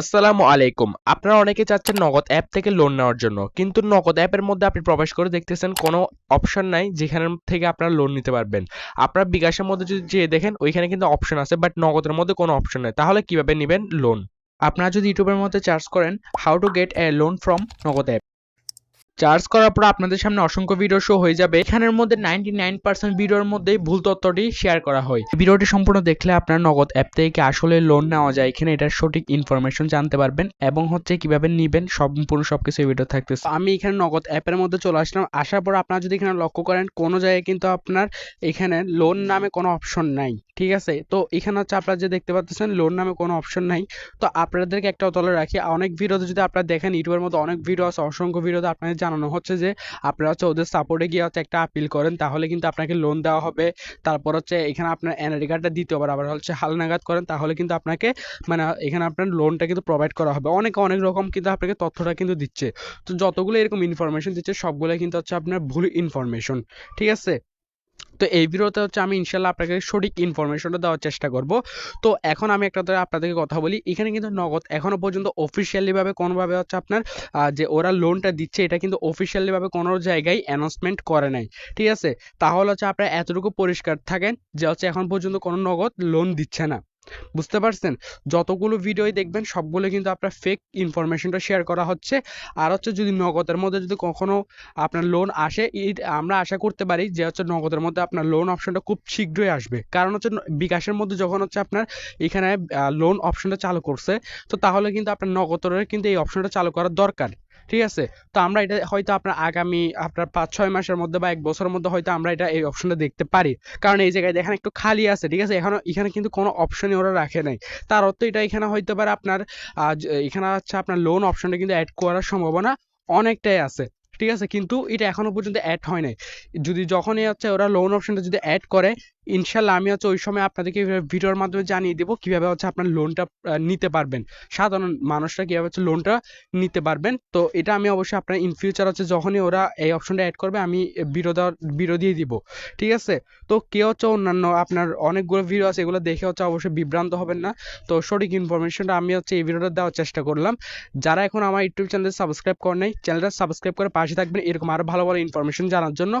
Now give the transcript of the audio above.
আসসালামু আলাইকুম। আপনারা অনেকে চাচ্ছেন নগদ অ্যাপ থেকে লোন নেওয়ার জন্য, কিন্তু নগদ অ্যাপের মধ্যে আপনি প্রবেশ করে দেখতেছেন কোনো অপশন নাই যেখান থেকে আপনারা লোন নিতে পারবেন। আপনারা বিকাশের মধ্যে যদি যেয়ে দেখেন, ওইখানে কিন্তু অপশন আছে বাট নগদের মধ্যে কোনো অপশন নেই। তাহলে কীভাবে নেবেন লোন আপনারা যদি ইউটিউবের মধ্যে চার্জ করেন how to get a loan from Nagad app. Charge করার পর আপনাদের সামনে অসংখ্য ভিডিও শো হয়ে যাবে। এখানের মধ্যে নাইনটি নাইন পার্সেন্ট ভিডিওর মধ্যেই ভুল তথ্যটি শেয়ার করা হয়। ভিডিওটি সম্পূর্ণ দেখলে আপনার নগদ অ্যাপ থেকে আসলে লোন নেওয়া যায়। এখানে এটার সঠিক ইনফরমেশন জানতে পারবেন এবং হচ্ছে কীভাবে নেবেন, সম্পূর্ণ সবকিছু ভিডিও থাকতেছে। আমি এখানে নগদ অ্যাপের মধ্যে চলে আসলাম। আসার পর আপনারা যদি এখানে লক্ষ্য করেন, কোনো জায়গায় কিন্তু আপনার এখানে লোন নামে কোনো অপশন নাই। ঠিক আছে? তো এখানে হচ্ছে আপনারা যে দেখতে পাচ্ছেন লোন নামে কোনো অপশন নাই। তো আপনাদেরকে একটা তলে রাখি। অনেক ভিডিওতে যদি আপনারা দেখেন, ইউটিউবের মধ্যে অনেক ভিডিও আছে, অসংখ্য ভিডিওতে আপনাদের জানানো হচ্ছে যে আপনারা হচ্ছে ওদের সাপোর্টে গিয়ে হচ্ছে একটা আপিল করেন, তাহলে কিন্তু আপনাকে লোন দেওয়া হবে। তারপর হচ্ছে এখানে আপনার এনআইডি কার্ডটা দিতে হবে, আবার হচ্ছে হালনাগাদ করেন, তাহলে কিন্তু আপনাকে মানে এখানে আপনার লোনটা কিন্তু প্রোভাইড করা হবে। অনেকে, অনেক রকম কিন্তু আপনাকে তথ্যটা কিন্তু দিচ্ছে। তো যতগুলো এরকম ইনফরমেশন দিচ্ছে সবগুলো কিন্তু হচ্ছে আপনার ভুল ইনফরমেশন ঠিক আছে? তো এই ভিডিওতে হচ্ছে আমি ইনশাল্লাহ আপনাকে সঠিক ইনফরমেশনটা দেওয়ার চেষ্টা করব। তো এখন আমি একটা ধরে আপনাদেরকে কথা বলি, এখানে কিন্তু নগদ এখনও পর্যন্ত অফিসিয়ালিভাবে কোনোভাবে হচ্ছে আপনার যে ওরা লোনটা দিচ্ছে, এটা কিন্তু অফিসিয়ালিভাবে কোনো জায়গায় অ্যানাউন্সমেন্ট করে নাই। ঠিক আছে? তাহলে হচ্ছে আপনারা এতটুকু পরিষ্কার থাকেন যে হচ্ছে এখন পর্যন্ত কোনো নগদ লোন দিচ্ছে না। বুঝতে পারছেন? যতগুলো ভিডিওই দেখবেন, সবগুলো কিন্তু আপনার ফেক ইনফরমেশনটা শেয়ার করা হচ্ছে। আর হচ্ছে যদি নগদের মধ্যে যদি কখনো আপনার লোন আসে আমরা আশা করতে পারি যে হচ্ছে নগদের মধ্যে আপনার লোন অপশনটা খুব শীঘ্রই আসবে। কারণ হচ্ছে বিকাশের মধ্যে যখন হচ্ছে আপনার এখানে লোন অপশনটা চালু করছে, তো তাহলে কিন্তু আপনার নগদের কিন্তু এই অপশনটা চালু করা দরকার। ঠিক আছে? তো আমরা এটা হয়তো আপনার আগামী আপনার পাঁচ ছয় মাসের মধ্যে বা এক বছরের মধ্যে হয়তো আমরা এটা এই অপশনটা দেখতে পারি। কারণ এই জায়গায় দেখেন একটু খালি আছে, ঠিক আছে? এখানে এখানে কিন্তু কোনো অপশনই ওরা রাখে নাই। তার অর্থ এটা এখানে হইতে পারে আপনার এখানে হচ্ছে আপনার লোন অপশনটা কিন্তু অ্যাড করার সম্ভাবনা অনেকটাই আছে, ঠিক আছে? কিন্তু এটা এখনও পর্যন্ত অ্যাড হয় নাই। যদি যখনই হচ্ছে ওরা লোন অপশনটা যদি অ্যাড করে ইনশাল্লাহ আমি হচ্ছে ওই সময় আপনাদেরকে ভিডিওর মাধ্যমে জানিয়ে দেবো কীভাবে হচ্ছে আপনার লোনটা নিতে পারবেন। সাধারণ মানুষরা কীভাবে হচ্ছে লোনটা নিতে পারবেন। তো এটা আমি অবশ্যই আপনার ইন ফিউচার হচ্ছে যখনই ওরা এই অপশনটা অ্যাড করবে, আমি বিরোধ বিরোধী দিব। ঠিক আছে? তো কে হচ্ছে অন্যান্য আপনার অনেকগুলো ভিডিও আছে, এগুলো দেখে হচ্ছে অবশ্যই বিভ্রান্ত হবেন না। তো সঠিক ইনফরমেশনটা আমি হচ্ছে এই ভিডিওটা দেওয়ার চেষ্টা করলাম। যারা এখন আমার ইউটিউব চ্যানেল সাবস্ক্রাইব করে নাই চ্যানেলটা সাবস্ক্রাইব করে পাশে থাকবেন। এরকম আরও ভালো ভালো ইনফরমেশন জানার জন্য।